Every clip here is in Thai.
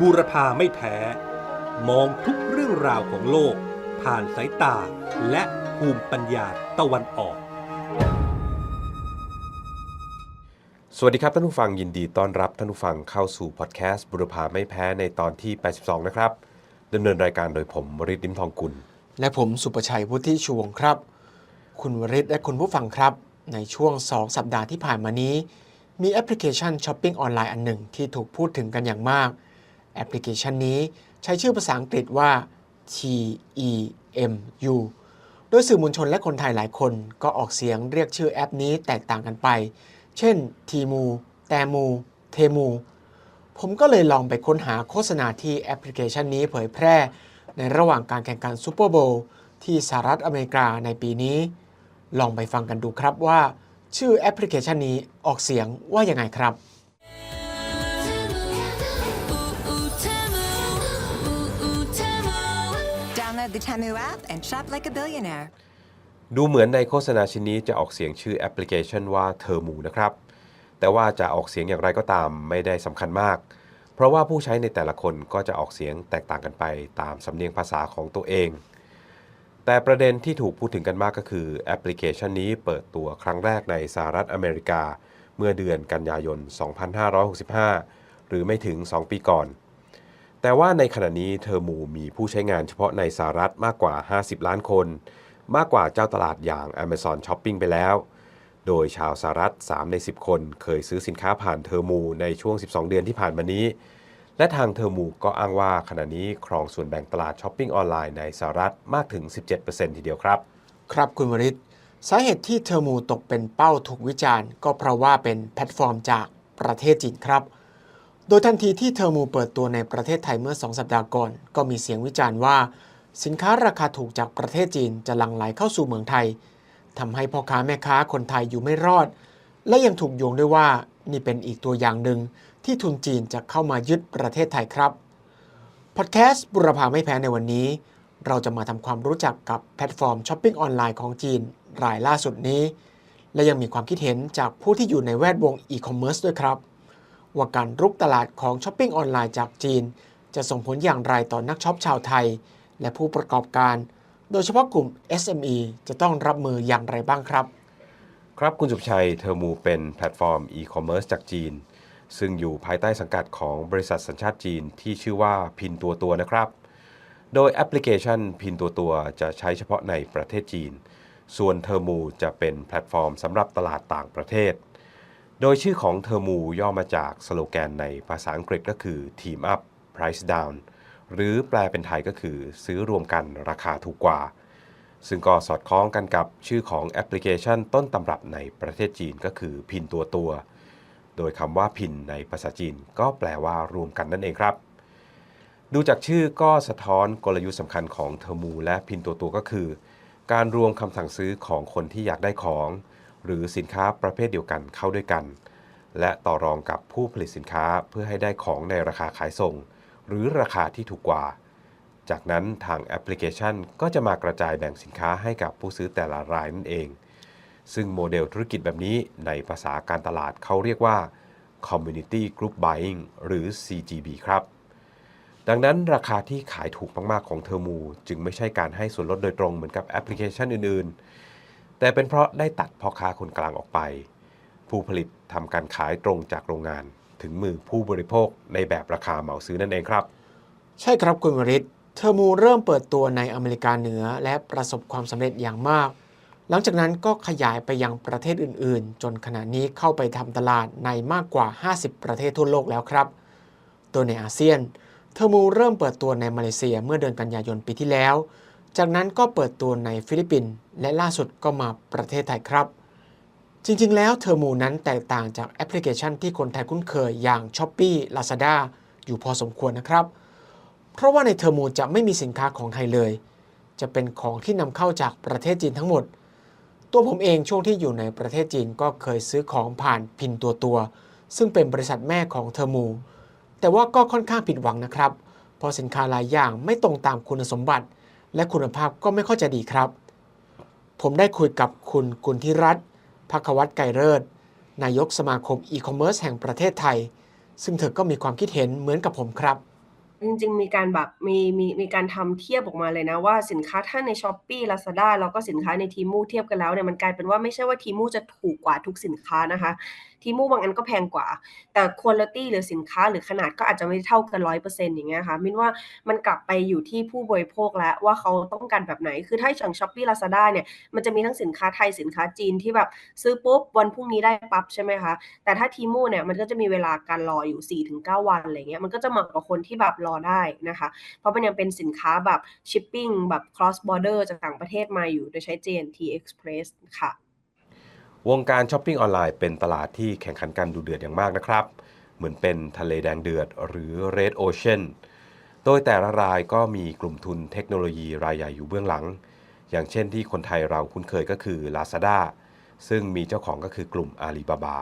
บูรพาไม่แพ้ มองทุกเรื่องราวของโลก ผ่านสายตาและภูมิปัญญาตะวันออก สวัสดีครับท่านผู้ฟังยินดีต้อนรับท่านผู้ฟังเข้าสู่พอดแคสต์บุรพาไม่แพ้ในตอนที่ 82 นะครับดำเนินรายการโดยผมวริศดิมทองกุล และผมสุประชัยวุฒิชวงครับ คุณวริศและคุณผู้ฟังครับ ในช่วง 2 สัปดาห์ที่ผ่านมานี้ มีแอปพลิเคชันช้อปปิ้งออนไลน์อันหนึ่งที่ถูกพูดถึงกันอย่างมาก แอปพลิเคชันนี้ใช้ชื่อภาษาอังกฤษว่า TEMU โดยสื่อมวลชนและคนไทยหลายคนก็ออกเสียงเรียกชื่อแอปนี้แตกต่างกันไป เช่น ทีมู แตมู เทมู ผมก็เลยลองไปค้นหาโฆษณาที่แอปพลิเคชันนี้เผยแพร่ ในระหว่างการแข่งขันซูเปอร์โบว์ที่สหรัฐอเมริกาในปีนี้ ลองไปฟังกันดูครับว่า ชื่อแอปพลิเคชันนี้ออกเสียงว่ายังไงครับ the Temu app and shop like a billionaire. ดูเหมือนในโฆษณาชิ้นนี้จะออกเสียงชื่อแอปพลิเคชันว่าเทอร์มูนะครับ แต่ว่าจะออกเสียงอย่างไรก็ตามไม่ได้สำคัญมาก เพราะว่าผู้ใช้ในแต่ละคนก็จะออกเสียงแตกต่างกันไปตามสำเนียงภาษาของตัวเอง แต่ประเด็นที่ถูกพูดถึงกันมากก็คือแอปพลิเคชันนี้เปิดตัวครั้งแรกในสหรัฐอเมริกา เมื่อเดือนกันยายน 2565 หรือไม่ถึง 2 ปีก่อน แต่ว่าในขณะนี้เทอร์มูมีผู้ใช้งานเฉพาะในสหรัฐมากกว่า 50 ล้านคน มากกว่าเจ้าตลาดอย่าง Amazon Shopping ไปแล้ว โดยชาวสหรัฐ 3 ใน 10 คนเคยซื้อสินค้าผ่านเทอร์มูในช่วง 12 เดือนที่ผ่านมานี้ และทางเทอร์มูก็อ้างว่าขณะนี้ครองส่วนแบ่งตลาดช้อปปิ้งออนไลน์ในสหรัฐมากถึง 17%ทีเดียวครับ ครับคุณวริศสาเหตุที่เทอร์มูตกเป็นเป้าถูกวิจารณ์ ก็เพราะว่าเป็นแพลตฟอร์มจากประเทศจีนครับ โดยทันทีที่เทอร์มูเปิดตัวในประเทศไทยเมื่อ 2 สัปดาห์ก่อน ก็มีเสียงวิจารณ์ว่า สินค้าราคาถูกจากประเทศจีนจะหลั่งไหลเข้าสู่เมืองไทยทำให้พ่อค้าแม่ค้าคนไทยอยู่ไม่รอด และยังถูกโยงด้วยว่านี่เป็นอีกตัวอย่างหนึ่งที่ทุนจีนจะเข้ามายึดประเทศไทยครับพอดแคสต์บุรพาไม่แพ้ในวันนี้ เราจะมาทำความรู้จักกับแพลตฟอร์มช้อปปิ้งออนไลน์ของจีน รายล่าสุดนี้ และยังมีความคิดเห็นจากผู้ที่อยู่ในแวดวงอีคอมเมิร์ซด้วยครับ ว่าการรุกตลาดของช้อปปิ้งออนไลน์จากจีน จะส่งผลอย่างไรต่อนักช็อปชาวไทย และผู้ประกอบการ โดยเฉพาะกลุ่ม SME จะต้องรับมืออย่างไรบ้างครับ ครับคุณสุภชัยเทอร์มูเป็นแพลตฟอร์มอีคอมเมิร์ซจากจีน ซึ่งอยู่ภายใต้สังกัดของบริษัทสัญชาติจีนที่ชื่อว่าพินตัวตัวนะครับ โดยแอปพลิเคชันพินตัวตัวจะใช้เฉพาะในประเทศจีน ส่วนเทอร์มูจะเป็นแพลตฟอร์มสำหรับตลาดต่างประเทศ โดยชื่อของเทอร์มูย่อมาจากสโลแกนในภาษาอังกฤษก็คือ Team Up Price Down หรือแปลเป็นไทยก็คือซื้อรวมกันราคาถูกกว่า ซึ่งก็สอดคล้องกันกับชื่อของแอปพลิเคชันต้นตำรับในประเทศจีนก็คือพินตัวตัว โดยคำว่าพินในภาษาจีนก็แปลว่ารวมกันนั่นเองครับ ดูจากชื่อก็สะท้อนกลยุทธ์สำคัญของเทอร์มูและพินตัวตัวก็คือ การรวมคำสั่งซื้อของคนที่อยากได้ของ หรือสินค้าประเภทเดียวกันเข้าด้วยกัน และต่อรองกับผู้ผลิตสินค้าเพื่อให้ได้ของในราคาขายส่ง หรือราคาที่ถูกกว่า จากนั้นทางแอปพลิเคชันก็จะมากระจายแบ่งสินค้าให้กับผู้ซื้อแต่ละรายนั่นเอง ซึ่งโมเดลธุรกิจแบบนี้ในภาษาการตลาดเขาเรียกว่า Community Group Buying หรือ CGB ครับ ดังนั้นราคาที่ขายถูกมาก ๆ ของเทอร์มู จึงไม่ใช่การให้ส่วนลดโดยตรงเหมือนกับแอปพลิเคชันอื่น ๆ แต่เป็นเพราะได้ตัดพ่อค้าคนกลางออกไป ผู้ผลิตทำการขายตรงจากโรงงานถึงมือผู้บริโภคในแบบราคาเหมาซื้อนั่นเองครับ ใช่ครับคุณวริศเทอร์มูเริ่มเปิดตัวในอเมริกาเหนือและประสบความสำเร็จอย่างมาก หลังจากนั้นก็ขยายไปยังประเทศอื่นๆ จนขณะนี้เข้าไปทำตลาดในมากกว่า 50 ประเทศทั่วโลกแล้วครับ ตัวในอาเซียน เทอร์มูเริ่มเปิดตัวในมาเลเซียเมื่อเดือนกันยายนปีที่แล้ว จากนั้นก็เปิดตัวในฟิลิปปินส์และล่าสุดก็มาประเทศไทยครับ จริงๆ แล้วเทอร์มูนั้นแตกต่างจากแอปพลิเคชันที่คนไทยคุ้นเคยอย่าง s h อ p e e Lazada อยู่พอสมควรนะครับ เพราะว่าในเทอร์มูจะไม่มีสินค้าของไทยเลย จะเป็นของที่นำเข้าจากประเทศจีนทั้งหมด ตัวผมเองช่วงที่อยู่ในประเทศจีนก็เคยซื้อของผ่านพินตัวตัวซึ่งเป็นบริษัทแม่ของเทอร์มูแต่ว่าก็ค่อนข้างผิดหวังนะครับ เพราะสินค้าหลายอย่างไม่ตรงตามคุณสมบัติ และคุณภาพก็ไม่ค่อยจะดีครับ ผมได้คุยกับคุณกุลธิรัตน์พักวัตไกรเลิศนายกสมาคมอีคอมเมิร์ซแห่งประเทศไทย ซึ่งเธอก็มีความคิดเห็นเหมือนกับผมครับ จริงๆ มีการแบบมีมีมีการทำเทียบออกมาเลยนะว่าสินค้าถ้าใน Shopee Lazada แล้วก็สินค้าใน Temu เทียบกันแล้วเนี่ยมันกลายเป็นว่าไม่ใช่ว่า Temu จะถูกกว่าทุกสินค้านะคะ Temu บางอันก็แพงกว่า แต่ quality หรือสินค้าหรือขนาดก็อาจจะไม่เท่ากัน100%อร์เซนต์อย่างเงี้ยค่ะมินว่ามันกลับไปอยู่ที่ผู้บริโภคแล้วว่าเขาต้องการแบบไหนคือถ้าอย่าง Shopee Lazada เนี่ยมันจะมีทั้งสินค้าไทยสินค้าจีนที่แบบซื้อปุ๊บวันพรุ่งนี้ได้ปั๊บใช่ไหมคะแต่ถ้า Temu เนี่ยมันก็จะมีเวลาการรออยู่4-9วันอะไรเงี้ยมันก็จะเหมาะกับคนที่แบบรอได้นะคะ เพราะมันยังเป็นสินค้าแบบ shipping แบบ cross border จากต่างประเทศมาอยู่โดยใช้ JNT Express ค่ะ วงการช้อปปิ้งออนไลน์เป็นตลาดที่แข่งขันกันดูเดือดอย่างมากนะครับ เหมือนเป็นทะเลแดงเดือดหรือ Red Ocean โดยแต่ละรายก็มีกลุ่มทุนเทคโนโลยีรายใหญ่อยู่เบื้องหลัง อย่างเช่นที่คนไทยเราคุ้นเคยก็คือ Lazada ซึ่งมีเจ้าของก็คือกลุ่ม Alibaba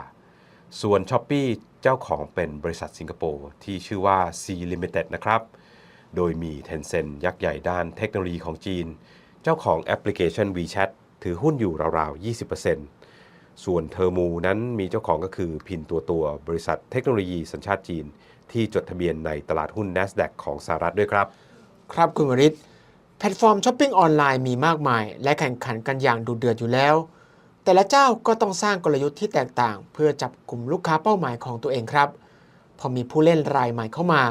ส่วน s h อ p e e เจ้าของเป็นบริษัทสิงคโปร์ที่ชื่อว่า C Limited นะครับ โดยมี Tencent ยักษ์ใหญ่ด้านเทคโนโลยีของจีน เจ้าของแอปพลิเคชัน WeChat ถือหุ้นอยู่ราวๆ 20%ส่วนเทอร์มูนั้นมีเจ้าของก็คือพินตัวตัวบริษัทเทคโนโลยีสัญชาติจีน ที่จดทะเบียนในตลาดหุ้น NASDAQ ของสหรัฐด้วยครับ ครับคุณวริศแพลตฟอร์มช้อปปิ้งออนไลน์มีมากมาย และแข่งขันกันอย่างดุเดือดอยู่แล้ว แต่ละเจ้าก็ต้องสร้างกลยุทธ์ที่แตกต่าง เพื่อจับกลุ่มลูกค้าเป้าหมายของตัวเองครับ พอมีผู้เล่นรายใหม่เข้ามา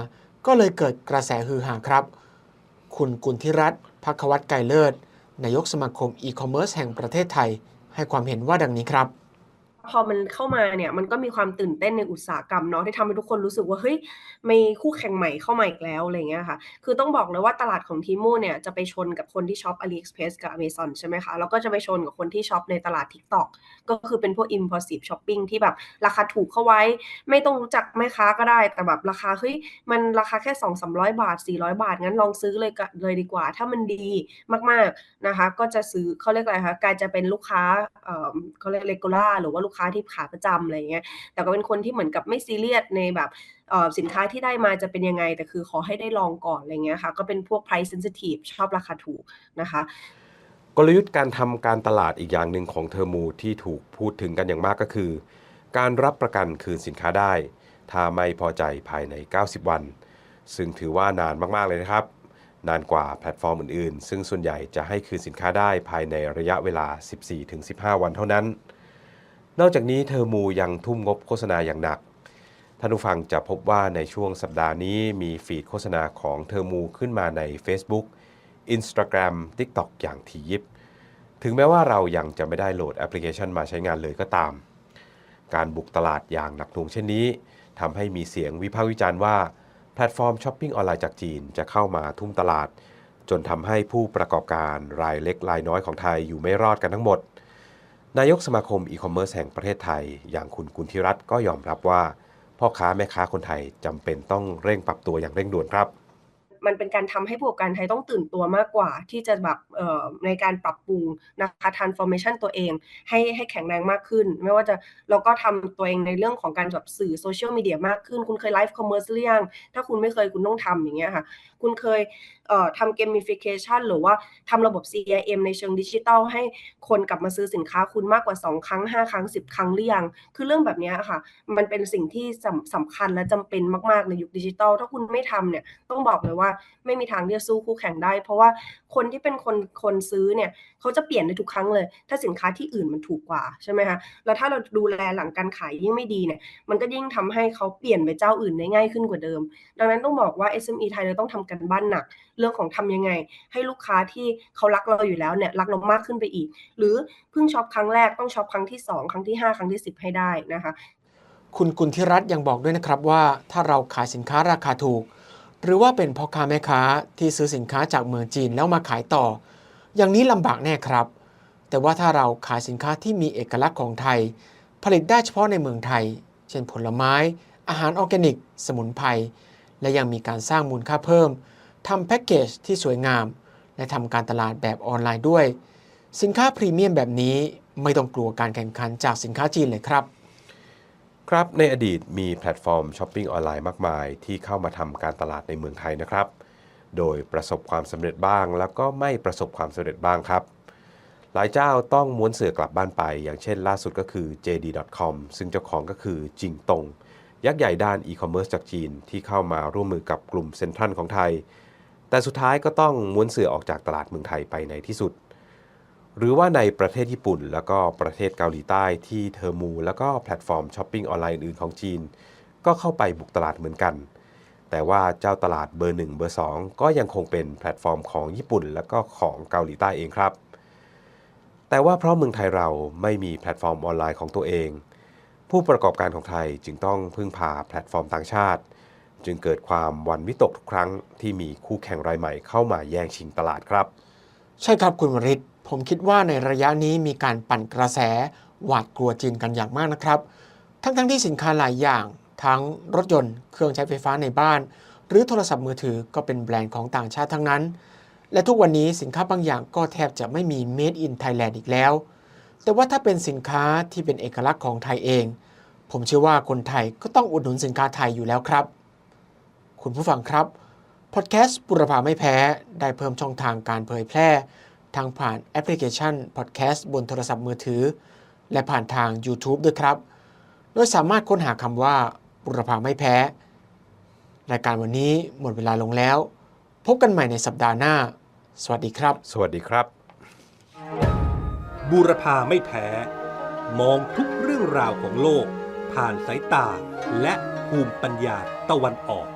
ก็เลยเกิดกระแสฮือฮาครับ คุณกุลธิรัตน์พักวัตรไกรเลิศ นายกสมาคมอีคอมเมิร์ซแห่งประเทศไทย ให้ความเห็นว่าดังนี้ครับ พอมันเข้ามาเนี่ยมันก็มีความตื่นเต้นในอุตสาหกรรมเนาะที่ทำให้ทุกคนรู้สึกว่าเฮ้ยมีคู่แข่งใหม่เข้ามาอีกแล้วอะไรเงี้ยค่ะ คือต้องบอกเลยว่าตลาดของทีมูเนี่ยจะไปชนกับคนที่ช็อป AliExpress กับ Amazon ใช่ไหมคะแล้วก็จะไปชนกับคนที่ช็อปในตลาด TikTok ก็คือเป็นพวก impulsive shopping ที่แบบราคาถูกเข้าไว้ ไม่ต้องรู้จักแม่ค้าก็ได้แต่แบบราคาเฮ้ยมันราคาแค่2 3 0 0 บาท 400 บาท งั้นลองซื้อเลยเลยดีกว่า ถ้ามันดีมากๆนะคะ ก็จะซื้อเขาเรียกอะไรคะกลายจะเป็นลูกค้าเเขาเรียก regular หรือว่าลูกค้าที่ขาประจำอะไรอย่างเงี้ยแต่ก็เป็นคนที่เหมือนกับไม่ซีเรียสในแบบสินค้าที่ได้มาจะเป็นยังไง แต่คือขอให้ได้ลองก่อนอะไรเงี้ยค่ะก็เป็นพวก price sensitive ชอบราคาถูกนะคะกลยุทธ์การทำการตลาดอีกอย่างหนึ่งของเทอร์มูที่ถูกพูดถึงกันอย่างมากก็คือ การรับประกันคืนสินค้าได้ ถ้าไม่พอใจภายใน 90 วัน ซึ่งถือว่านานมาก ๆ เลยนะครับ นานกว่าแพลตฟอร์มอื่น ๆ ซึ่งส่วนใหญ่จะให้คืนสินค้าได้ภายในระยะเวลา 14-15 วันเท่านั้น นอกจากนี้เทอร์มูยังทุ่มงบโฆษณาอย่างหนัก ท่านผู้ฟังจะพบว่าในช่วงสัปดาห์นี้มีฟีดโฆษณาของเทอร์มูขึ้นมาใน Facebook Instagram TikTok อย่างถี่ยิบ ถึงแม้ว่าเรายังจะไม่ได้โหลดแอปพลิเคชันมาใช้งานเลยก็ตาม การบุกตลาดอย่างหนักหน่วงเช่นนี้ทำให้มีเสียงวิพากษ์วิจารณ์ว่า แพลตฟอร์มช้อปปิ้งออนไลน์จากจีนจะเข้ามาทุ่มตลาด จนทำให้ผู้ประกอบการรายเล็กรายน้อยของไทยอยู่ไม่รอดกันทั้งหมด นายกสมาคมอีคอมเมิร์ซแห่งประเทศไทย อย่างคุณกุลธิรัตน์ก็ยอมรับว่า พ่อค้าแม่ค้าคนไทยจำเป็นต้องเร่งปรับตัวอย่างเร่งด่วนครับ มันเป็นการทำให้ผู้ประกอบการไทยต้องตื่นตัวมากกว่า ที่จะแบบในการปรับปรุงนะคะ transformation ตัวเอง ให้ให้แข็งแรงมากขึ้น ไม่ว่าจะเราก็ทำตัวเองในเรื่องของการแบบสื่อโซเชียลมีเดียมากขึ้น คุณเคยไลฟ์คอมเมอร์ซหรือยังถ้าคุณไม่เคยคุณต้องทำอย่างเงี้ยค่ะ คุณเคย ทำเกมฟิเคชันหรือว่าทำระบบ CRM ในเชิงดิจิทัลให้คนกลับมาซื้อสินค้าคุณมากกว่า 2 ครั้ง 5 ครั้ง 10 ครั้งหรือยัง คือเรื่องแบบนี้ค่ะ มันเป็นสิ่งที่สำสำคัญและจำเป็นมากๆในยุคดิจิทัลถ้าคุณไม่ทำเนี่ยต้องบอกเลยว่าไม่มีทางที่จะสู้คู่แข่งได้ เพราะว่าคนที่เป็นคนคนซื้อเนี่ย เขาจะเปลี่ยนในทุกครั้งเลย ถ้าสินค้าที่อื่นมันถูกกว่าใช่ไหมคะแล้วถ้าเราดูแลหลังการขายยิ่งไม่ดีเนี่ยมันก็ยิ่งทำให้เขาเปลี่ยนไปเจ้าอื่นได้ง่ายขึ้นกว่าเดิม ดังนั้นต้องบอกว่า SME ไทยเราต้องทำกันบ้านหนัก เรื่องของทำยังไง ให้ลูกค้าที่เขารักเราอยู่แล้วเนี่ยรักเรามากขึ้นไปอีก หรือเพิ่งช็อปครั้งแรกต้องช็อปครั้งที่ 2 ครั้งที่ 5 ครั้งที่ 10 ให้ได้นะคะคุณกุลธิรัตน์ยังบอกด้วยนะครับว่า ถ้าเราขายสินค้าราคาถูก หรือว่าเป็นพ่อค้าแม่ค้าที่ซื้อสินค้าจากเมืองจีนแล้วมาขายต่อ อย่างนี้ลำบากแน่ครับ แต่ว่าถ้าเราขายสินค้าที่มีเอกลักษณ์ของไทย ผลิตได้เฉพาะในเมืองไทย เช่นผลไม้ อาหารออร์แกนิก สมุนไพร และยังมีการสร้างมูลค่าเพิ่มทำแพ็กเกจที่สวยงาม และทำการตลาดแบบออนไลน์ด้วย สินค้าพรีเมียมแบบนี้ไม่ต้องกลัวการแข่งขันจากสินค้าจีนเลยครับครับในอดีตมีแพลตฟอร์มช้อปปิ้งออนไลน์มากมาย ที่เข้ามาทำการตลาดในเมืองไทยนะครับ โดยประสบความสำเร็จบ้าง แล้วก็ไม่ประสบความสำเร็จบ้างครับ หลายเจ้าต้องม้วนเสือกลับบ้านไป อย่างเช่นล่าสุดก็คือ JD.com ซึ่งเจ้าของก็คือจิงตง ยักษ์ใหญ่ด้านอีคอมเมิร์ซจากจีนที่เข้ามาร่วมมือกับกลุ่มเซ็นทรัลของไทย แต่สุดท้ายก็ต้องม้วนเสือออกจากตลาดเมืองไทยไปในที่สุด หรือว่าในประเทศญี่ปุ่น แล้วก็ประเทศเกาหลีใต้ที่เทอร์มู แล้วก็แพลตฟอร์มช้อปปิ้งออนไลน์อื่นของจีน ก็เข้าไปบุกตลาดเหมือนกัน แต่ว่าเจ้าตลาดเบอร์ 1 เบอร์ 2 ก็ยังคงเป็นแพลตฟอร์มของญี่ปุ่น แล้วก็ของเกาหลีใต้เองครับ แต่ว่าเพราะเมืองไทยเราไม่มีแพลตฟอร์มออนไลน์ของตัวเอง ผู้ประกอบการของไทยจึงต้องพึ่งพาแพลตฟอร์มต่างชาติ จึงเกิดความวันวิตกทุกครั้งที่มีคู่แข่งรายใหม่เข้ามาแย่งชิงตลาดครับ ใช่ครับคุณวริศผมคิดว่าในระยะนี้มีการปั่นกระแสหวาดกลัวจีนกันอย่างมากนะครับ ทั้งๆทที่สินค้าหลายอย่าง ทั้งรถยนต์ เครื่องใช้ไฟฟ้าในบ้าน หรือโทรศัพท์มือถือก็เป็นแบรนด์ของต่างชาติทั้งนั้น และทุกวันนี้สินค้าบางอย่างก็แทบจะไม่มี made in Thailand อีกแล้ว แต่ว่าถ้าเป็นสินค้าที่เป็นเอกลักษณ์ของไทยเอง ผมเชื่อว่าคนไทยก็ต้องอุดหนุนสินค้าไทยอยู่แล้วครับ คุณผู้ฟังครับพอดแคสต์บุรพาไม่แพ้ ได้เพิ่มช่องทางการเผยแพร่ทางผ่านแอปพลิเคชันพอดแคสต์บนโทรศัพท์มือถือ และผ่านทาง YouTube ด้วยครับ โดยสามารถค้นหาคำว่า บุรพาไม่แพ้ รายการวันนี้หมดเวลาลงแล้ว พบกันใหม่ในสัปดาห์หน้า สวัสดีครับ สวัสดีครับ บูรพาไม่แพ้ มองทุกเรื่องราวของโลก ผ่านสายตาและภูมิปัญญาตะวันออก